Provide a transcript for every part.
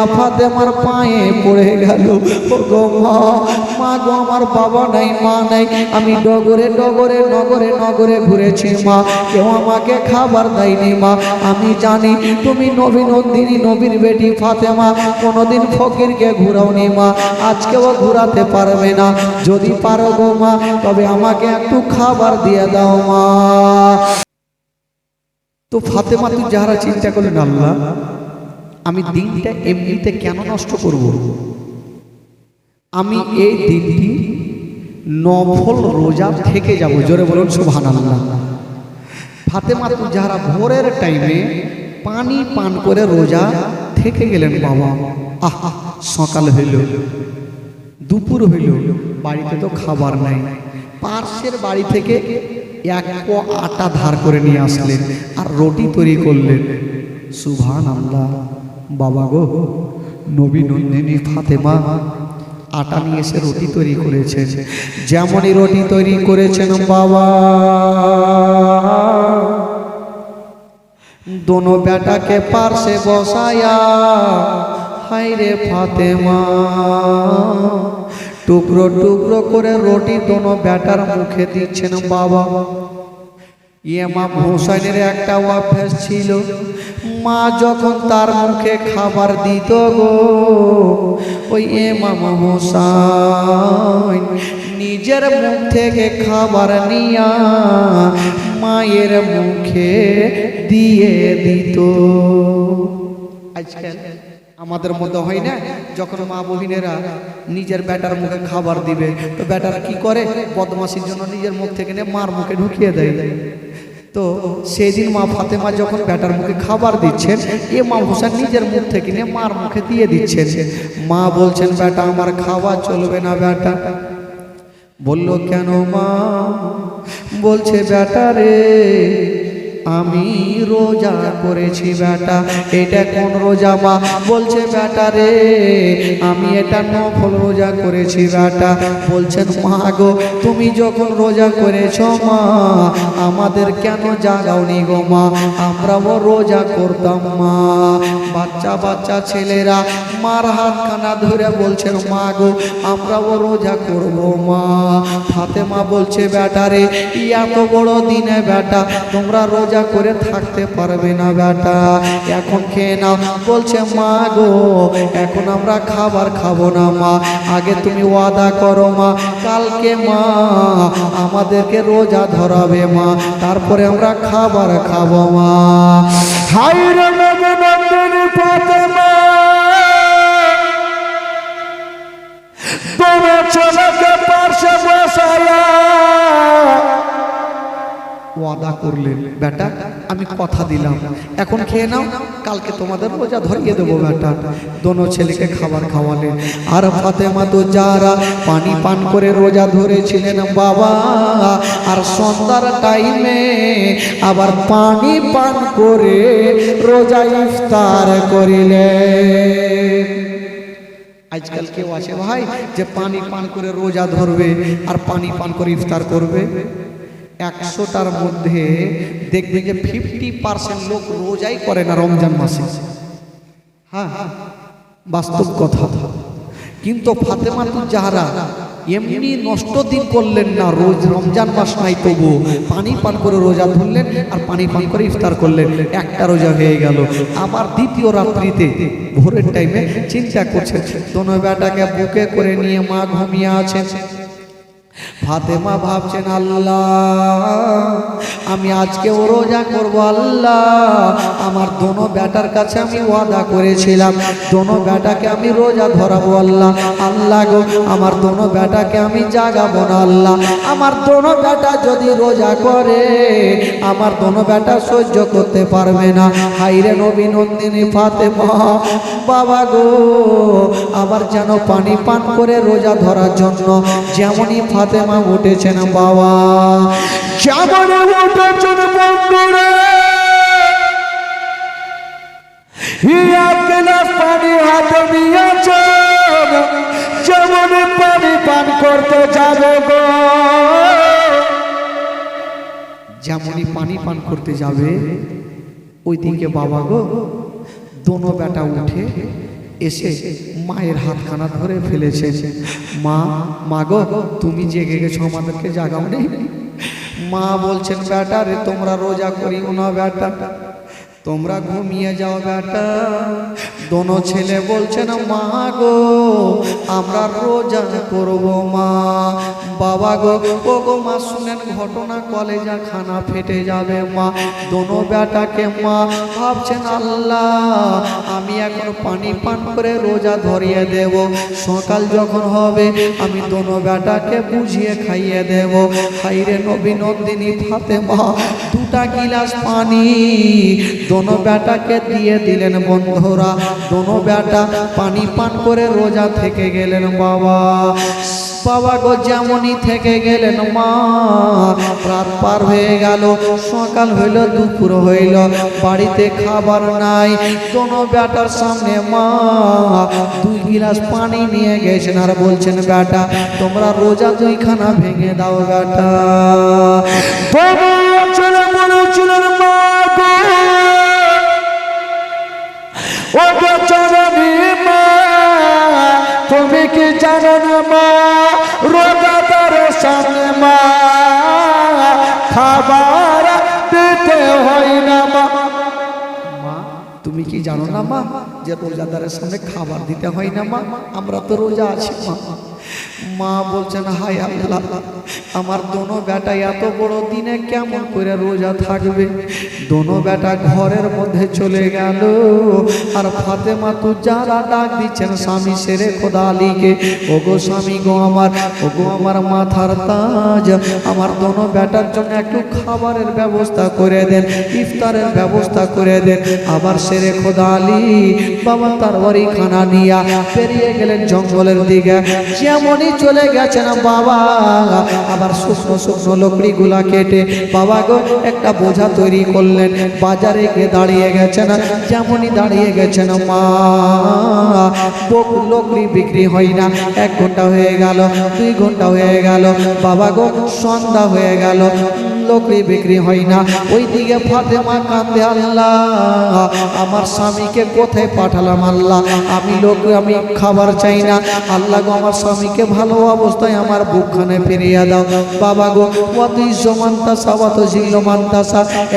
মা ফাতেমার পায়ে পড়ে গেল। ও গো মা মা গো, আমার বাবা নাই, মা নাই। আমি ডগরে ডগরে নগরে নগরে ঘুরেছি, মা। কেউ আমাকে খাবার দেয়নি, মা। আমি জানি তুমি নবী নন্দিনী, নবীর বেটি ফাতেমা। কোনোদিন ফকিরকে ঘুরাওনি, মা। আজকেও ঘুরাতে পারবে না। যদি পারো গো মা, তবে আমাকে একটু খাবার দিয়ে দাও, মা। তো ফাতেমা, তুই যারা চিন্তা করলেন, আল্লাহ আমি দিনটা এমনিতে কেন নষ্ট করব? আমি এই দিনটি নফল রোজা থেকে যাব। জোরে বলুন সুবহান আল্লাহ ফাতেমা তু যারা ভোরের টাইমে পানি পান করে রোজা থেকে গেলেন বাবা। আহা সকাল হইল। দুপুর হইল। বাড়িতে তো খাবার নাই। পার্শ্বের বাড়ি থেকে এক আটা ধার করে নিয়ে আসলেন আর রুটি তৈরি করলেন। সুভান আল্লাহ বাবা গো, নবী নন্দিনী ফাতেমা আটা নিয়ে এসে রুটি তৈরি করেছে যেমনই রুটি তৈরি করেছেন বাবা। দোনো বেটাকে পার্শ্বে বসায়া হাইরে ফাতেমা। টুকরো টুকরো করে রুটি দোনো বেটার মুখে দিচ্ছেন বাবা। ইমাম হোসেনের একটা অভ্যাস ছিল। মা যখন তার মুখে খাবার দিত গো, ওই ইমাম হোসেন নিজের মুখ থেকে খাবার নিয়া মায়ের মুখে দিয়ে দিত। আজকাল আমাদের মধ্যে হয় না, যখন মা বহিনেরা নিজের ব্যাটার মুখে খাবার দিবে, তো ব্যাটার কি করে? বদমাসির জন্য নিজের মুখ থেকে নিয়ে মার মুখে ঢুকিয়ে দেয় দেয়। তো সেদিন মা ফাতেমা যখন ব্যাটার মুখে খাবার দিচ্ছেন, এ মা হোসেন নিজের মুখ থেকে নিয়ে মার মুখে দিয়ে দিচ্ছেন। মা বলছেন ব্যাটা আমার খাবার চলবে না ব্যাটা বলল, কেন মা? বলছে ব্যাটা রে আমি রোজা করেছি, বেটা। এটা কোন রোজা, মা? বলছে, বেটা রে, আমি এটা নফল রোজা করেছি, বেটা। বলছেন, মা গো, তুমি যখন রোজা করেছ, মা, আমাদের কেন জাগাওনি গো, মা? আমরাও রোজা করতাম, মা। বাচ্চা বাচ্চা ছেলেরা মার হাত হাতখানা ধরে বলছেন মা গো, আমরাও রোজা করব, মা। ফাতেমা বলছে, বেটা রে, এত বড় দিনে, বেটা, তোমরা রোজা করে থাকতে পারবে না বেটা। এখন খেয়ে নাও। বলছে, মা গো, এখন আমরা খাবার খাব না, মা। আগে তুমি ওয়াদা করো, মা। কালকে মা আমাদেরকে রোজা ধরাবে, মা। তারপরে আমরা খাবার খাব, মা। ফাতেমা! তোমার ছেলেকে পার্শ্বে বসায়া ওয়াদা করলেন, বেটা, আমি কথা দিলাম। এখন খেয়ে নাও, কালকে তোমাদের রোজা ধরিয়ে দেবো, বেটা। দোনো ছেলেকে খাবার খাওয়ালেন। আর ফাতেমা তো যারা পানি পান করে রোজা ধরেছিলেন, বাবা, আর সন্ধ্যার টাইমে আবার পানি পান করে রোজা ইফতার করিলেন। আজকাল কেউ আছে ভাই, যে পানি পান করে রোজা ধরবে, আর পানি পান করে ইফতার করবে? একশোটার মধ্যে দেখবেন যে ফিফটি পার্সেন্ট লোক রোজাই করে না রমজান মাসে। হ্যাঁ বাস্তব কথা। কিন্তু ফাতেমা তু যাহারা এমনি নষ্ট দিন করলেন না, রোজ রমজান মাস নাই তবু। পানি পান করে রোজা ধরলেন আর পানি পান করে ইফতার করলেন। একটা রোজা হয়ে গেল। আবার দ্বিতীয় রাত্রিতে, ভোরের টাইমে চিন্তা করছেন, দোনো বেটাকে বুকে করে নিয়ে মা ঘুমিয়ে আছেন। ফাতেমা ভাবছেন, আল্লাহ, আমি আজকেও রোজা করব, আল্লাহ। আমার দোনো বেটার কাছে আমি ওয়াদা করেছিলাম। দোনো বেটাকে আমি রোজা ধরাবো, আল্লাহ। আল্লাহ গো, আমার দোনো বেটাকে আমি জাগাবো না, আল্লাহ। আমার দোনো বেটা যদি রোজা করে, আমার দোনো বেটা সহ্য করতে পারবে না। হাইরে নবী নন্দিনী ফাতেমা, বাবা গো, আবার যেন পানি পান করে রোজা ধরার জন্য যেমনই ফাতেমা উঠেছেন বাবা। যেমন উঠেছেন বন্ধুরা। গ্লাস পানি হাতে নিয়েছেন যেমন পানি পান করতে যাবে গো। যেমনই পানি পান করতে যাবে ওইদিকে বাবা গো দোনো বেটা উঠে এসে মায়ের হাতখানা ধরে ফেলেছে মা মা গো, তুমি জেগে গেছো, আমাদেরকে জাগাও নেই মা বলছেন, বেটা রে, তোমরা রোজা করিও না, বেটা। তোমরা ঘুমিয়ে যাও, বেটা। দোনো ছেলে বলছেন, মা গো, আমরা রোজা করব, মা। বাবা গো ও গো মা, শুনেন ঘটনা, কলেজা খানা ফেটে যাবে, মা। দোনো বেটাকে, মা, ভাবছেন আল্লাহ, আমি এখন পানি পান করে রোজা ধরিয়ে দেব। সকাল যখন হবে, আমি দোনো বেটাকে বুঝিয়ে খাইয়ে দেব। হাইরে নবী নন্দিনী ফাতেমা, দুটা গিলাস পানি দোনো বেটাকে দিয়ে দিলেন বন্ধুরা। দোনো বেটা পানি পান করে রোজা থেকে গেলেন বাবা। বাবা গো, যেমনই থেকে গেলেন মা, রাত পার হয়ে গেল, সকাল হইল, দুপুর হইল, বাড়িতে খাবার নাই। দোনো বেটার সামনে মা দুই গিলাস পানি নিয়ে গেছেন আর বলছেন, বেটা, তোমরা রোজা দুইখানা ভেঙে দাও, বেটা। তুমি মা না মা, খাবার দিতে হয় না মা। মা, তুমি কি জানো না মা, যে রোজাদারের সামনে খাবার দিতে হয় না মা? আমরা তো রোজা আছি মা। মা বলছেন হাই আল্লাহ, আমার দোনো বেটা এত বড় দিনে কেমন করে রোজা থাকবে? দোনো বেটা ঘরের মধ্যে চলে গেল। আর ফাতেমা তু যারা ডাক দিচ্ছেন, স্বামী সেরে খোদা আলীকে গো স্বামী গো আমার ও গো আমার মাথার তাজ, আমার দোনো বেটার জন্য একটু খাবারের ব্যবস্থা করে দেন, ইফতারের ব্যবস্থা করে দেন। আবার সেরে খোদা আলী বাবা তার খানা নিয়া পেরিয়ে গেলেন জঙ্গলের দিকে। যেমনই চলে গেছেন বাবা। আবার শুকনো শুকনো লকড়ি গুলা কেটে বাবা গো, একটা বোঝা তৈরি করলেন। বাজারে গিয়ে দাঁড়িয়ে গেছেন, যেমনই দাঁড়িয়ে গেছেন মা। লকড়ি বিক্রি হয় না, এক ঘণ্টা হয়ে গেল, দুই ঘণ্টা হয়ে গেল। বাবা গো, সন্ধ্যা হয়ে গেল। লকড়ি বিক্রি হয় না। ওই দিকে ফাতেমা কান্দে আল্লাহ, আমার স্বামীকে কোথায় পাঠালাম, আল্লাহ? আমি লোক, আমি খাবার চাই না। আল্লাহ গো, আমার স্বামীকে ভালো অবস্থায় আমার বুকখানে ফিরিয়ে দাও। বাবা গো অতই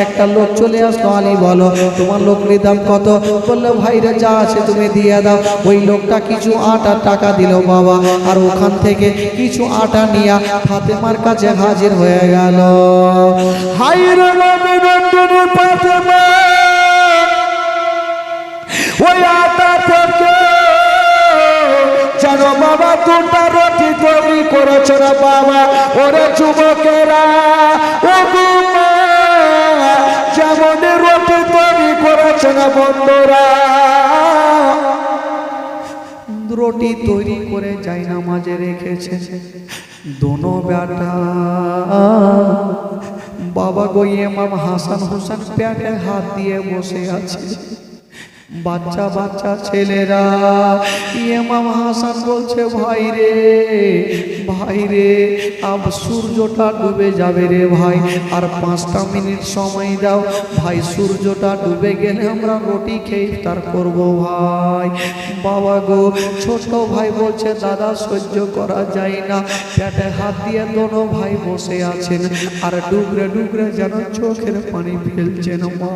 একটা লোক চলে আসতো আলী বলো, তোমার লোকরির দাম কত? বলল ভাইরে যা আছে তুমি দিয়ে দাও। ওই লোকটা কিছু আটা, টাকা দিল বাবা, আর ওখান থেকে কিছু আটা নিয়ে ফাতেমার কাছে হাজির হয়ে গেল। হাইরে নবী নন্দিনী ফাতেমা। ওই আটা থেকে জানো বাবা দুটা রুটি তৈরি করেছে না বাবা। ওরে যুবকেরা, ও যেমন রুটি তৈরি করেছে না বন্ধুরা। রুটি তৈরি করে যাই নামাজে রেখেছে। দোনো বেটা। বাবা গো, ইমাম হাসান হোসেন প্যাটে হাত দিয়ে বসে আছে। বাচ্চা বাচ্চা ছেলেরা, ইমাম হাসান বলছে, ভাই রে ভাই রে, আব সূর্যটা ডুবে যাবে রে ভাই। আর পাঁচটা মিনিট সময় দাও, ভাই সূর্যটা ডুবে গেলে আমরা রুটি খেয়ে ইফতার করব ভাই। বাবা গো ছোট ভাই বলছে, দাদা, সহ্য করা যায় না। পেটে হাত দিয়ে দোনো ভাই বসে আছেন। আর ডুবরে ডুবরে যেন চোখের পানি ফেলছেন মা।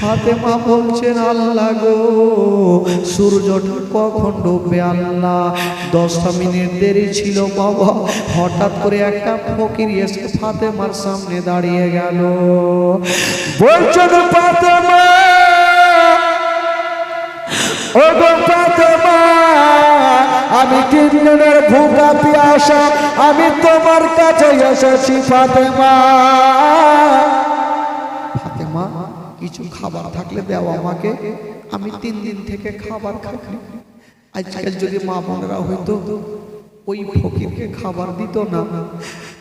ফাতেমা বলছেন, আল্লাহ গো, সূর্যটা কখন ডুববে আল্লাহ? দশটা মিনিট দেরি ছিল বাবা, হঠাৎ করে একটা ফকির এসে ফাতেমার সামনে দাঁড়িয়ে গেল। ফাতেমা আমি তিন দিনের ভুকা পিয়াসা, আমি তোমার কাছে এসেছি, ফাতেমা। ফাতেমা, কিছু খাবার থাকলে দাও আমাকে, আমি তিন দিন থেকে খাবার খাই আজকাল যদি মা বোনেরা হইতো ওই ফকিরকে খাবার দিত না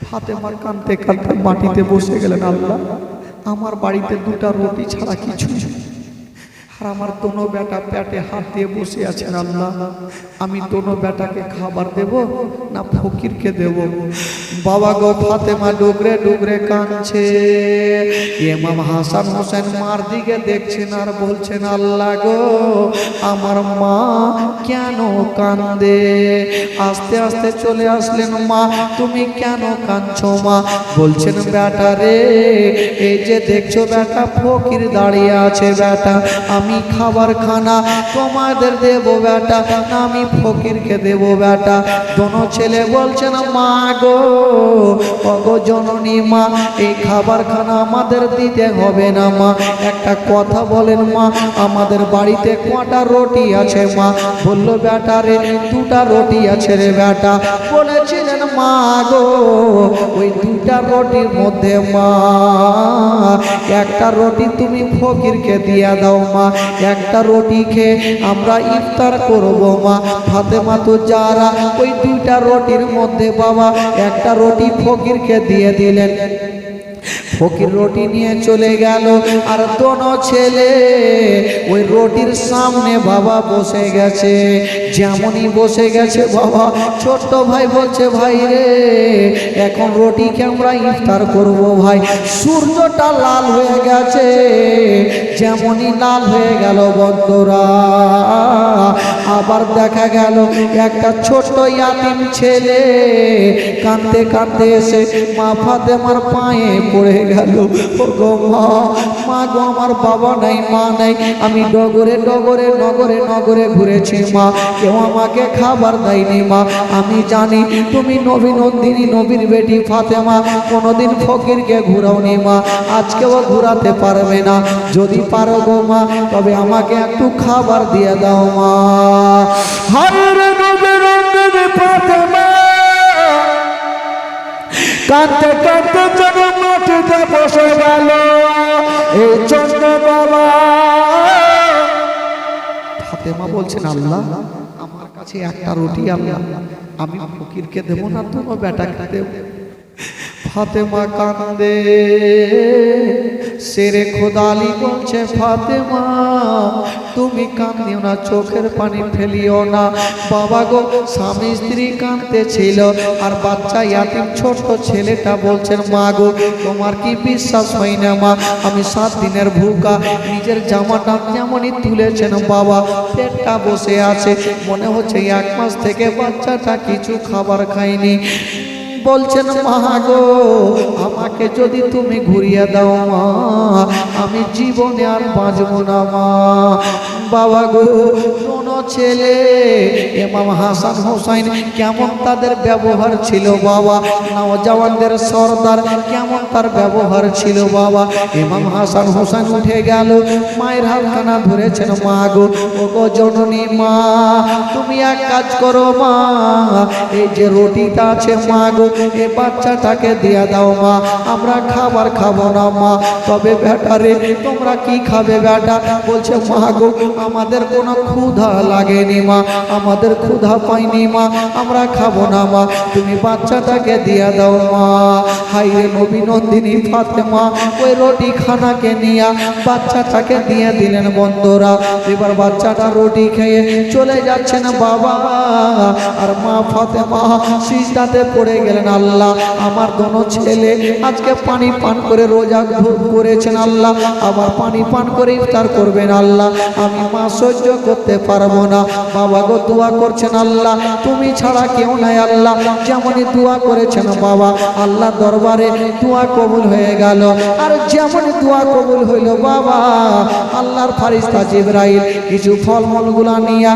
হাতে ফাতেমার কানতে কানতে মাটিতে বসে গেলেন, আল্লাহ, আমার বাড়িতে দুটা রুটি ছাড়া কিছু নেই। আর আমার দোনো বেটা পেটে হাত দিয়ে বসে আছেন আল্লাহ। আমি দোনো বেটাকে খাবার দেব না ফকিরকে দেব? বাবা গো ফাতেমা ডুগরে ডুগরে কাঁদছে। ইমাম হাসান হোসেন মার দিকে দেখছেন আর বলছেন, আল্লাহ গো, আমার মা কেন কান্দে আস্তে আস্তে চলে আসলেন, মা, তুমি কেন কাঁদছো মা? বলছেন, বেটা রে, এই যে দেখছ বেটা, ফকির দাঁড়িয়ে আছে বেটা, আমি খাবার খানা তোমাদের দেব বেটা, না আমি ফকিরকে দেব বেটা। দোনো ছেলে বলছেন, মা গো অগো জননী মা, এই খাবার খানা আমাদের দিতে হবে না মা। একটা কথা বলেন মা, আমাদের বাড়িতে কটা রুটি আছে মা? বলল, বেটা রে, দুটা রুটি আছে রে বেটা। বলেছিলেন, মা গো, ওই দুটা রুটির মধ্যে মা, একটা রুটি তুমি ফকিরকে দিয়া দাও মা। একটা রুটি খেয়ে আমরা ইফতার করব মা। ফাতেমা তো যারা ওই দুইটা রুটির মধ্যে বাবা, একটা রুটি ফকিরকে দিয়ে দিলেন। ফকির রুটি নিয়ে চলে গেল। আর দোনো ছেলে ওই রুটির সামনে বাবা বসে গেছে। যেমনই বসে গেছে বাবা, ছোট্ট ভাই বলছে, ভাই রে, এখন রুটিকে আমরা ইফতার করব ভাই। সূর্যটা লাল হয়ে গেছে, যেমনই লাল হয়ে গেল বন্ধুরা। আবার দেখা গেল একটা ছোট্ট ইয়াতিম ছেলে কাঁদতে কাঁদতে এসে মা ফাতেমার পায়ে পড়ে গেল। ও গো মা মা গো, আমার বাবা নাই, মা নাই। আমি ডগরে ডগরে নগরে নগরে ঘুরেছি, মা। কেউ আমাকে খাবার দেয়নি, মা। আমি জানি তুমি নবী নন্দিনী, নবীর বেটি ফাতেমা। কোনোদিন ফকিরকে ঘুরাওনি, মা। আজকেও ঘুরাতে পারবে না। যদি পারো গো, মা, তবে আমাকে একটু খাবার দিয়ে দাও, মা। নবীর নবী ফাতেমা। কাঁদতে কাঁদতে যেন মাটিতে বসে গেল। এই জন্য বাবা। ফাতেমা বলছেন, আল্লাহ, আমার কাছে একটা রুটি আল্লাহ, আমি ফকিরকে দেবো না তোমার বেটাকে দেবো? ফাতেমা কান্দে সেরে খোদালি বলছে, ফাতেমা, তুমি কান্দিও না, চোখের পানি ফেলিও না। বাবা গো, স্বামী স্ত্রী কাঁদতে ছিল আর বাচ্চা ইয়াতিম ছোট্ট ছেলেটা বলছেন মা গো, তোমার কি বিশ্বাস হয় না, মা? আমি সাত দিনের ভুকা, নিজের জামাটা যেমনই তুলেছেন, বাবা, পেটটা বসে আছে। মনে হচ্ছে এক মাস থেকে বাচ্চাটা কিছু খাবার খায়নি। বলছেন, মা গো, আমাকে যদি তুমি ঘুরিয়ে দাও মা, আমি জীবনে আর বাঁচব না মা। বাবা গো কোনো ছেলে। এমাম হাসান হোসাইন, কেমন তাদের ব্যবহার ছিল বাবা? নওজওয়ানদের সর্দার, কেমন তার ব্যবহার ছিল বাবা? ইমাম হাসান হোসেন উঠে গেল, মায়ের হাতখানা ধরেছেন মা গো। ও গো জননী মা, তুমি এক কাজ করো মা, এই যে রুটিটা আছে মা গো, এ বাচ্চাটাকে দিয়া দাও মা। আমরা খাবার খাব না মা, তবে বেটারে তোমরা কি খাবে বেটা বলছে, মা গো আমাদের কোনো ক্ষুধা লাগেনি মা। আমাদের ক্ষুধা পাইনি মা। আমরা খাব না মা। তুমি বাচ্চাটাকে দিয়া দাও মা। হাইরে নন্দিনী ফাতেমা, ওই রুটি খানাকে নিয়া বাচ্চাটাকে দিয়ে দিলেন বন্ধুরা। এবার বাচ্চাটা রুটি খেয়ে চলে যাচ্ছেন বাবা। আর মা ফাতেমা সিজদাতে পড়ে গেলেন আল্লাহ। আমার দোনো ছেলে আজকে পানি পান করে রোজা করেছেন আল্লাহ। আবার পানি পান করে ইফতার করবেন আল্লাহ। আমি মা সহ্য করতে পারব না। বাবা গো, দোয়া করছেন আল্লাহ। তুমি ছাড়া কেউ নাই আল্লাহ। যেমনই দোয়া করেছেন বাবা, আল্লাহ দরবারে দোয়া কবুল হয়ে গেল। আর যেমনই দোয়া কবুল হইল বাবা, আল্লাহর ফারিস্তা জিব্রাইল কিছু ফলমূলগুলা নিয়ে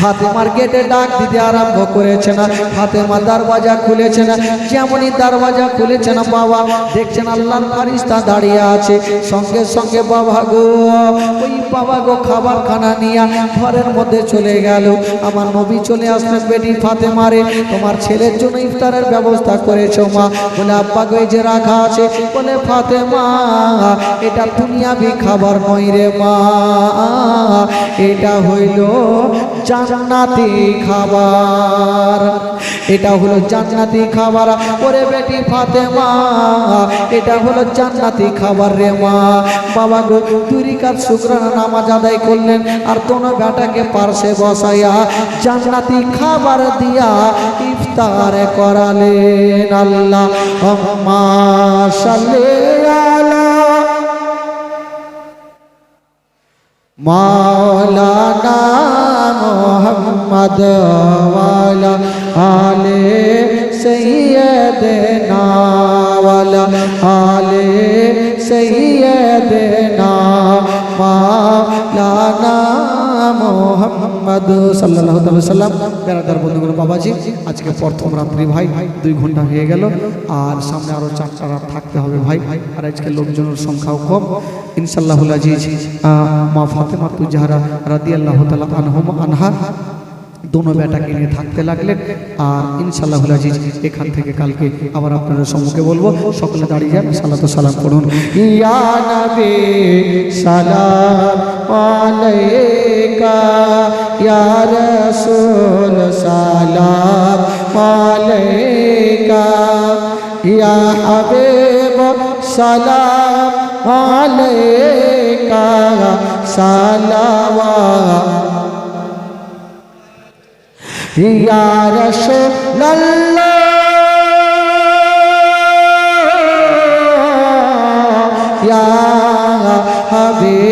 ফাতেমার গেটে ডাক দিতে আরম্ভ করেছে না। ফাতেমা দরওয়াজা খুলেছে না। যেমনই দরওয়াজা খুলেছে না বাবা, দেখছেন আল্লাহর ফারিস্তা দাঁড়িয়ে আছে। সঙ্গে সঙ্গে বাবা গো, ওই বাবা গো খাবার খানা নিয়ে ঘরের মধ্যে চলে গেল। আমার নবী চলে আসলেন বেটি ফাতেমারে তোমার ছেলের জন্য ইফতারের ব্যবস্থা করেছ মা। বলে, আব্বা গো যে রাখা আছে। বলে, ফাতেমা, এটা দুনিয়াবি খাবার নয় রে মা। এটা হইল জান্নাতি খাবার। এটা হলো জান্নাতি খাবার। ওরে বেটি ফাতেমা, এটা হলো জান্নাতি খাবার রে মা। বাবা গো তুরিকার শুক্রানা নামাজ আদায় করলেন আর তোনো বেটাকে পার্শ্বে বসাইয়া জান্নাতি খাবার দিয়া ইফতার করালেন আল্লাহ। সাল্লি আলা মাওলানা মোহাম্মদ ওয়ালা আলে সৈয়দনা ওয়ালা আলে সৈয়দনা মাওলানা মোহাম্মদ সাল্লাল্লাহু তাআলা সাল্লাম বেরাদার বন্ধুগুলো বাবাজি, আজকে প্রথম রাত্রি ভাই, দুই ঘণ্টা হয়ে গেল। আর সামনে আরও চারটা রাত থাকতে হবে ভাই। আর আজকে লোকজনের সংখ্যাও কম। ইনশাল্লাহুল আজিজ মা ফাতেমা তুজাহারা রাদি আল্লাহ তালা আনহম, আনহা। দোনো বেটাকে নিয়ে থাকতে লাগলেন। আর ইনশাল্লাহুল আজিজ, এখান থেকে কালকে আবার আপনাদের সম্মুখে বলব, সকলে দাঁড়িয়ে যান, সালাত সালাম করুন সালাম আলাইকা, ইয়া সালাম ইয়া রাসূলুল্লাহ ইয়া হাবিব